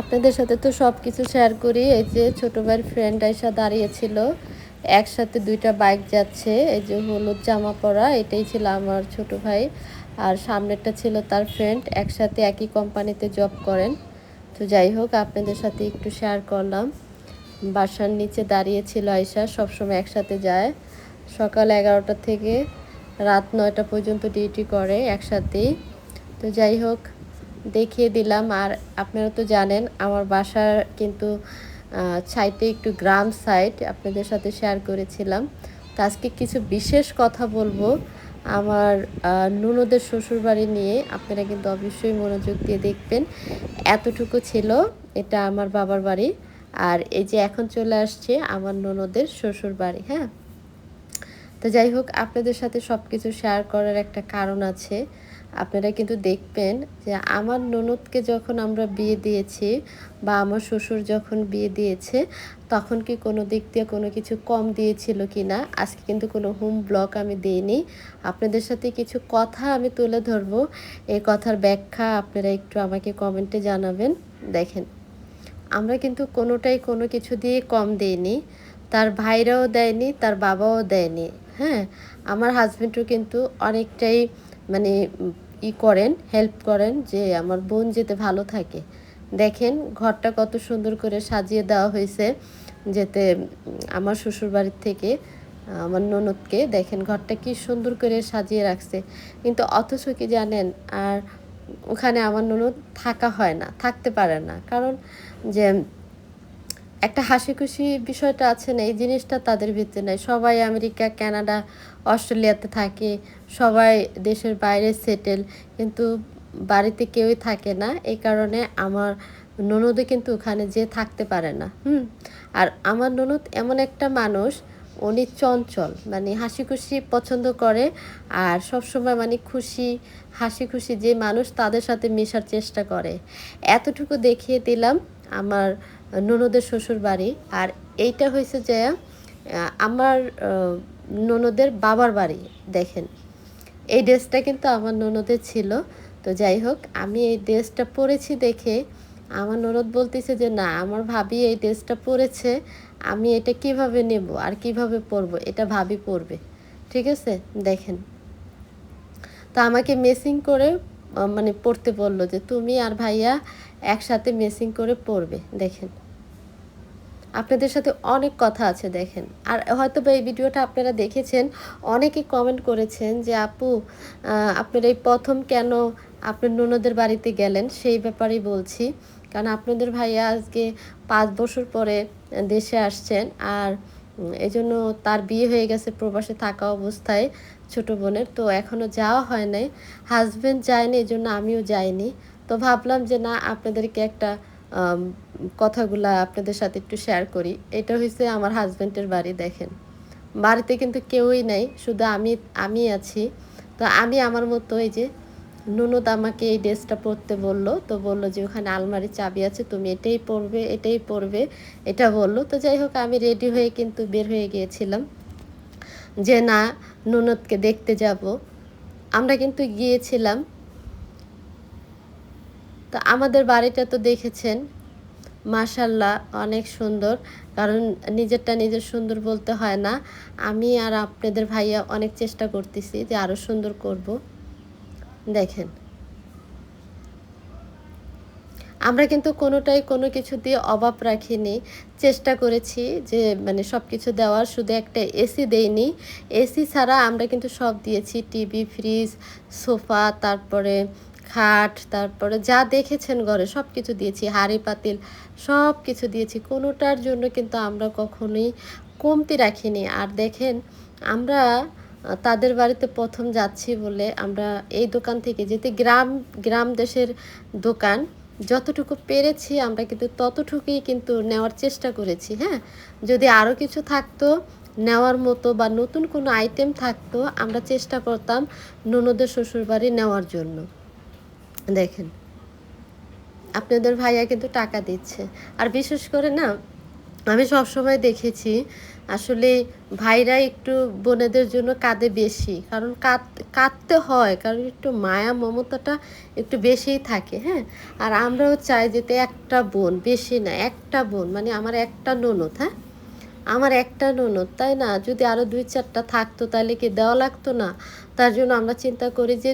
আপনাদের সাথে তো সব কিছু শেয়ার করি, এই যে ছোট ভাইয়ের ফ্রেন্ড আইসা দাঁড়িয়েছিল। একসাথে দুইটা বাইক যাচ্ছে, এই যে হলুদ জামা পরা, এটাই ছিল আমার ছোট ভাই। আর সামনেরটা ছিল তার ফ্রেন্ড একসাথে একই কোম্পানিতে জব করেন। তো যাই হোক, আপনাদের সাথে একটু শেয়ার করলাম। বাসার নিচে দাঁড়িয়েছিল আয়সা সবসময় একসাথে যায়। সকাল এগারোটা থেকে রাত নয়টা পর্যন্ত ডিউটি করে একসাথেই। তো যাই হোক দেখিয়ে দিলাম। আর আপনারা তো জানেন, আমার বাসার কিন্তু সাইটে একটু গ্রাম সাইড আপনাদের সাথে শেয়ার করেছিলাম। তো আজকে কিছু বিশেষ কথা বলব। আমার নুনদের ননদের শ্বশুরবাড়ি নিয়ে আপনারা কিন্তু অবশ্যই মনোযোগ দিয়ে দেখবেন। এতটুকু ছিল, এটা আমার বাবার বাড়ি। আর এই যে এখন চলে আসছে আমার ননদের শ্বশুর বাড়ি হ্যাঁ? তো যাই হোক, আপনাদের সাথে সব কিছু শেয়ার করার একটা কারণ আছে। আপনারা কিন্তু দেখবেন যে আমার ননদকে যখন আমরা বিয়ে দিয়েছি বা আমার শ্বশুর যখন বিয়ে দিয়েছে, তখন কি কোনো দিক দিয়ে কোনো কিছু কম দিয়েছিল কি না আজকে কিন্তু কোনো হোম ব্লগ আমি দিইনি। আপনাদের সাথে কিছু কথা আমি তুলে ধরবো। এই কথার ব্যাখ্যা আপনারা একটু আমাকে কমেন্টে জানাবেন। দেখেন, আমরা কিন্তু কোনোটাই কোনো কিছু দিয়ে কম দিইনি। তার ভাইরাও দেয়নি, তার বাবাও দেয়নি হ্যাঁ? আমার হাজব্যান্ডও কিন্তু অনেকটাই মানে ই করেন হেল্প করেন যে আমার বোন যেতে ভালো থাকে। দেখেন ঘরটা কত সুন্দর করে সাজিয়ে দেওয়া হয়েছে যেতে আমার শ্বশুরবাড়ির থেকে, আমার ননদকে দেখেন ঘরটা কি সুন্দর করে সাজিয়ে রাখছে। কিন্তু অথচ কি জানেন, আর ওখানে আমার ননদ থাকা হয় না, থাকতে পারে না। কারণ যে একটা হাসি খুশি বিষয়টা আছে না, এই জিনিসটা তাদের ভিতরে নাই। সবাই আমেরিকা, কানাডা, অস্ট্রেলিয়াতে থাকে, সবাই দেশের বাইরে সেটেল, কিন্তু বাড়িতে কেউই থাকে না। এই কারণে আমার ননদও কিন্তু ওখানে যেয়ে থাকতে পারে না, হুম? আর আমার ননদ এমন একটা মানুষ, উনি চঞ্চল মানে হাসি খুশি পছন্দ করে, আর সবসময় মানে খুশি হাসি খুশি যে মানুষ তাদের সাথে মেশার চেষ্টা করে। এতটুকু দেখিয়ে দিলাম আমার ননদের শ্বশুর বাড়ি। আর এইটা হয়েছে যে আমার ননদের বাবার বাড়ি, দেখেন। এই ড্রেসটা কিন্তু আমার ননদের ছিল। তো যাই হোক, আমি এই ড্রেসটা পরেছি দেখে আমার ননদ বলতেছে যে, না, আমার ভাবি এই ড্রেসটা পরেছে। আমি এটা কীভাবে নেব আর কীভাবে পরবো? এটা ভাবি পরবে। ঠিক আছে? দেখেন। তো আমাকে মেসিং করে মানে পড়তে বলল যে, তুমি আর ভাইয়া একসাথে মেসিং করে পড়বে দেখেন। আপনাদের সাথে অনেক কথা আছে দেখেন। আর হয়তো বা এই ভিডিওটা আপনারা দেখেছেন অনেকে কমেন্ট করেছেন যে আপু আপনারা এই প্রথম কেন আপনার ননদের বাড়িতে গেলেন? সেই ব্যাপারেই বলছি। কারণ আপনাদের ভাইয়া আজকে পাঁচ বছর পরে দেশে আসছেন আর উম, এই জন্য তার বিয়ে হয়ে গেছে প্রবাসে থাকা অবস্থায় ছোট বোনের। তো এখনও যাওয়া হয় নাই। হাজব্যান্ড যায়নি এই জন্য আমিও যাইনি। তো ভাবলাম যে না আপনাদেরকে একটা কথাগুলা আপনাদের সাথে একটু শেয়ার করি। এটা হয়েছে আমার হাজব্যান্ডের বাড়ি, দেখেন। বাড়িতে কিন্তু কেউই নাই, শুধু আমি আমি আছি। তো আমি আমার মতো এই যে ননদ আমাকে এই ড্রেসটা পরতে বলল, তো বলল যে ওখানে আলমারির চাবি আছে, তুমি এটাই পরবে এটাই পরবে, এটা বলল। তো যাই হোক, আমি রেডি হয়ে কিন্তু বের হয়ে গিয়েছিলাম যে না, ননদকে দেখতে যাব। আমরা কিন্তু গিয়েছিলাম তো আমাদের বাড়িটা তো দেখেছেন। মাশাল্লাহ অনেক সুন্দর। কারণ নিজেরটা নিজের সুন্দর বলতে হয় না। আমি আর আপনাদের ভাইয়া অনেক চেষ্টা করতেছি যে আরও সুন্দর করব। দেখেন। আমরা কিন্তু কোনোটাই কোনো কিছু দিয়ে অভাব রাখিনি। চেষ্টা করেছি যে মানে সব কিছু দেওয়ার। শুধু একটা এসি দেইনি। এসি ছাড়া আমরা কিন্তু সব দিয়েছি। টিভি, ফ্রিজ, সোফা, তারপরে খাট, তারপরে যা দেখেছেন ঘরে সব কিছু দিয়েছি, হাড়ি, পাতিল সব কিছু দিয়েছি। কোনোটার জন্য কিন্তু আমরা কখনোই কমতি রাখিনি। আর দেখেন, আমরা তাদের বাড়িতে প্রথম যাচ্ছি বলে আমরা এই দোকান থেকে যেতে গ্রাম গ্রাম দেশের দোকান, যতটুকু পেরেছি আমরা কিন্তু ততটুকুই কিন্তু নেওয়ার চেষ্টা করেছি হ্যাঁ? যদি আরও কিছু থাকতো, নেওয়ার মতো বা নতুন কোনো আইটেম থাকতো, আমরা চেষ্টা করতাম ননদের শ্বশুরবাড়ি নেওয়ার জন্য। দেখেন, আপনাদের ভাইয়া কিন্তু টাকা দিচ্ছে। আর বিশেষ করে না, আমি সবসময় দেখেছি, আসলে ভাইরা একটু বোনেদের জন্য কাঁদে বেশি। কারণ কাঁদ, কাঁদতে হয়, কারণ একটু মায়া, মমতাটা একটু বেশিই থাকে হ্যাঁ? আর আমরাও চাই যেতে একটা বোন, বেশি না, একটা বোন মানে আমার একটা ননদ হ্যাঁ? আমার একটা ননদ, তাই না? যদি আরও দুই চারটা থাকতো তাহলে কি দেওয়া লাগতো না? তার জন্য আমরা চিন্তা করি যে,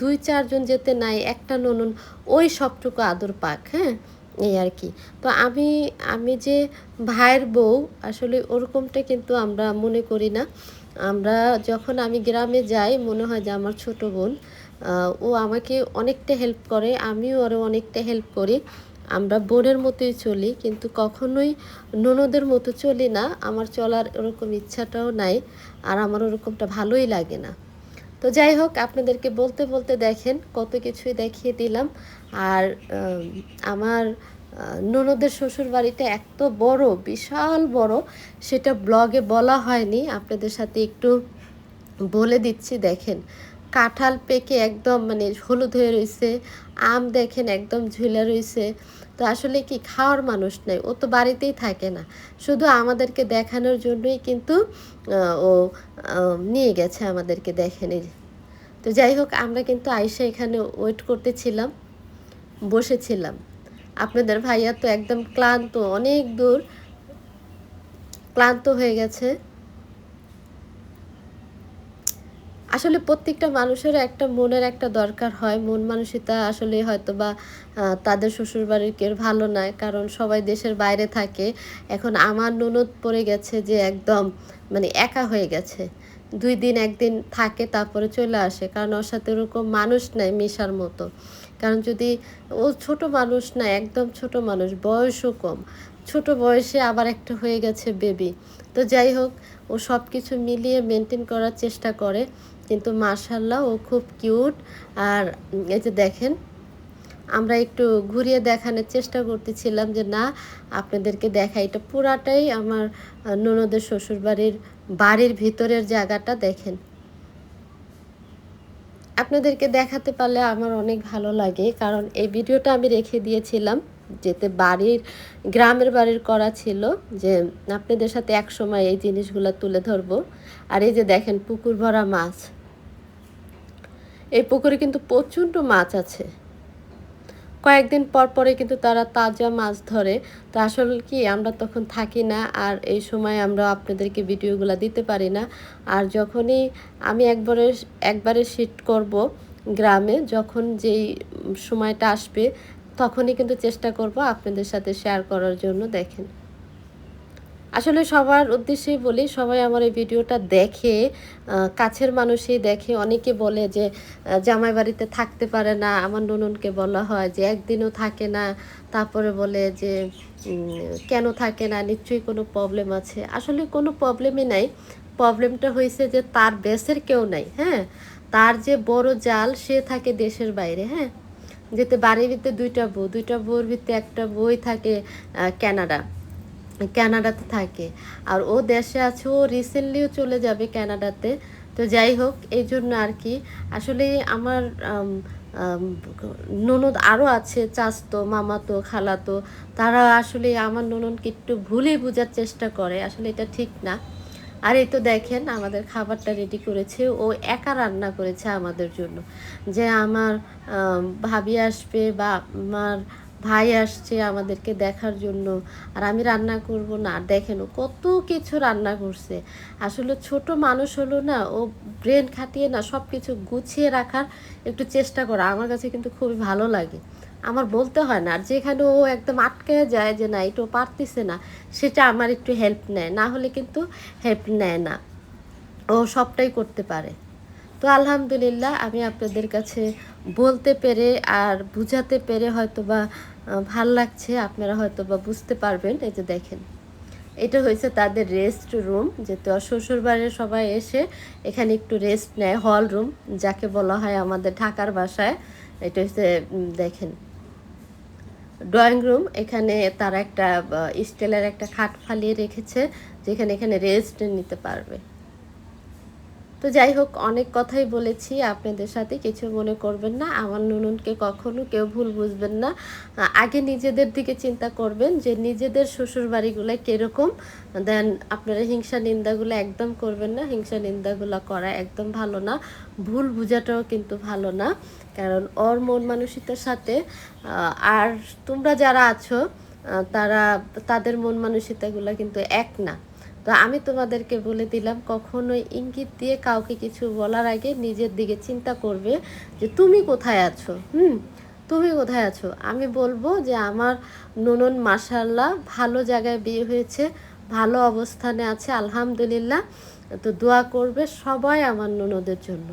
দুই চারজন যেতে নাই, একটা ননদ ওই সবটুকু আদর পাক হ্যাঁ? এই আর কি। তো আমি আমি যে ভাইয়ের বউ, আসলে ওরকমটা কিন্তু আমরা মনে করি না। আমরা যখন আমি গ্রামে যাই, মনে হয় যে আমার ছোট বোন ও আমাকে অনেকটা হেল্প করে, আমিও আরও অনেকটা হেল্প করি। আমরা বোনের মতোই চলি, কিন্তু কখনোই ননদের মতো চলি না। আমার চলার ওরকম ইচ্ছাটাও নাই, আর আমার ওরকমটা ভালোই লাগে না। তো যাই হোক, আপনাদেরকে বলতে বলতে দেখেন, কত কিছুই দেখিয়ে দিলাম। আর আমার ননদের শ্বশুর বাড়িটা এত বড়, বিশাল বড়, সেটা ব্লগে বলা হয়নি। আপনাদের সাথে একটু বলে দিচ্ছি, দেখেন। কাঁঠাল পেকে একদম মানে হলুদ হয়ে রয়েছে আম দেখেন একদম ঝুলে রয়েছে তো আসলে কি খাওয়ার মানুষ নাই, ও তো বাড়িতেই থাকে না। শুধু আমাদেরকে দেখানোর জন্যই কিন্তু ও নিয়ে গেছে আমাদেরকে দেখেন। তো যাই হোক, আমরা কিন্তু আইসা এখানে ওয়েট করতেছিলাম, বসেছিলাম। আপনাদের ভাইয়া তো একদম ক্লান্ত, অনেক দূর, ক্লান্ত হয়ে গেছে। আসলে প্রত্যেকটা মানুষের একটা মনের একটা দরকার হয়। মন মানসিকতা আসলে হয়তো বা তাদের শ্বশুরবাড়ির কেউ ভালো নয় কারণ সবাই দেশের বাইরে থাকে। এখন আমার ননদ পড়ে গেছে যে একদম মানে একা হয়ে গেছে। দুই দিন একদিন থাকে, তারপরে চলে আসে। কারণ ওর সাথে ওরকম মানুষ নাই মেশার মতো। কারণ যদি ও ছোট মানুষ না, একদম ছোট মানুষ, বয়সও কম। ছোট বয়সে আবার একটা হয়ে গেছে বেবি তো যাই হোক, ও সব কিছু মিলিয়ে মেনটেন করার চেষ্টা করে। কিন্তু মার্শাল্লাহ ও খুব কিউট আর এই যে দেখেন, আমরা একটু ঘুরিয়ে দেখানোর চেষ্টা করতেছিলাম যে, না, আপনাদেরকে দেখা এটা পুরাটাই আমার ননদের শ্বশুরবাড়ির বাড়ির ভিতরের জায়গাটা, দেখেন। আপনাদেরকে দেখাতে পারলে আমার অনেক ভালো লাগে, কারণ এই ভিডিওটা আমি রেখে দিয়েছিলাম। যেতে বাড়ির, গ্রামের বাড়ির করা ছিল যে আপনাদের সাথে এক সময় এই জিনিসগুলো তুলে ধরবো। আর এই যে দেখেন পুকুর ভরা মাছ। এই পুকুরে কিন্তু প্রচণ্ড মাছ আছে। কয়েকদিন পর পরে কিন্তু তারা তাজা মাছ ধরে। তো আসলে কি, আমরা তখন থাকি না আর এই সময় আমরা আপনাদেরকে ভিডিওগুলো দিতে পারি না। আর যখনই আমি একবারে একবারে শিট করব গ্রামে, যখন যেই সময়টা আসবে তখনই কিন্তু চেষ্টা করব আপনাদের সাথে শেয়ার করার জন্য দেখেন। আসলে সবার উদ্দেশ্যেই বলি, সবাই আমার এই ভিডিওটা দেখে কাছের মানুষই দেখে, অনেকে বলে যে জামাই বাড়িতে থাকতে পারে না, আমার নননকে বলা হয় যে, একদিনও থাকে না। তারপরে বলে যে কেন থাকে না? নিশ্চয়ই কোনো প্রবলেম আছে। আসলে কোনো প্রবলেমই নাই। প্রবলেমটা হয়েছে যে, তার বেসের কেউ নাই হ্যাঁ? তার যে বড় জাল, সে থাকে দেশের বাইরে হ্যাঁ? যেতে বাড়ির ভিতরে দুইটা বউ, দুইটা বউর ভিতরে একটা বই থাকে ক্যানাডা। ক্যানাডাতে থাকে। আর ও দেশে আছে, ও রিসেন্টলিও চলে যাবে ক্যানাডাতে। তো যাই হোক, এই জন্য আর কি। আসলে আমার ননদ আরও আছে চাস্তো মামাতো, খালাতো। তারা আসলে আমার ননদকে একটু ভুলেই বোঝার চেষ্টা করে। আসলে এটা ঠিক না। আর এই তো দেখেন আমাদের খাবারটা রেডি করেছে, ও একা রান্না করেছে আমাদের জন্য। যে আমার ভাবি আসবে বা আমার ভাই আসছে আমাদেরকে দেখার জন্য, আর আমি রান্না করব না। দেখেন ও কত কিছু রান্না করছে। আসলে ছোট মানুষ হলো না, ও ব্রেন খাটিয়ে না সব কিছু গুছিয়ে রাখার একটু চেষ্টা করা। আমার কাছে কিন্তু খুবই ভালো লাগে। আমার বলতে হয় না। আর যেখানে ও একদম আটকে যায় যে না, এটা পারতেছে না, সেটা আমার একটু হেল্প নেয়। না হলে কিন্তু হেল্প নেয় না। ও সবটাই করতে পারে। তো আলহামদুলিল্লাহ, আমি আপনাদের কাছে বলতে পেরে আর বুঝাতে পেরে হয়তো বা ভালো লাগছে। আপনারা হয়তো বা বুঝতে পারবেন। এই যে দেখেন, এটা হয়েছে তাদের রেস্ট রুম যেহেতু শ্বশুরবাড়ির সবাই এসে এখানে একটু রেস্ট নেয় হল রুম যাকে বলা হয় আমাদের ঢাকার বাসায়। এটা হচ্ছে দেখেন ড্রয়িং রুম এখানে তারা একটা স্টিলের একটা খাট ফালিয়ে রেখেছে, যেখানে এখানে রেস্ট নিতে পারবে। তো যাই হোক, অনেক কথাই বলেছি, আপনাদের সাথে কিছু মনে করবেন না। আমার নুনুনকে কখনো কেউ ভুল বুঝবেন না। আগে নিজেদের দিকে চিন্তা করবেন যে নিজেদের শ্বশুর বাড়িগুলো কীরকম, দেন আপনারা হিংসা নিন্দাগুলো একদম করবেন না। হিংসা নিন্দাগুলো করা একদম ভালো না। ভুল বোঝাটাও কিন্তু ভালো না। কারণ ওর মন মানসিকতার সাথে আর তোমরা যারা আছো তারা, তাদের মন মানসিকতাগুলো কিন্তু এক না। তো আমি তোমাদেরকে বলে দিলাম, কখনোই ইঙ্গিত দিয়ে কাউকে কিছু বলার আগে নিজের দিকে চিন্তা করবে যে তুমি কোথায় আছো, হুম? তুমি কোথায় আছো? আমি বলব যে আমার ননন মাসাল্লাহ ভালো জায়গায় বিয়ে হয়েছে, ভালো অবস্থানে আছে, আলহামদুলিল্লাহ। তো দোয়া করবে সবাই আমার ননদের জন্য।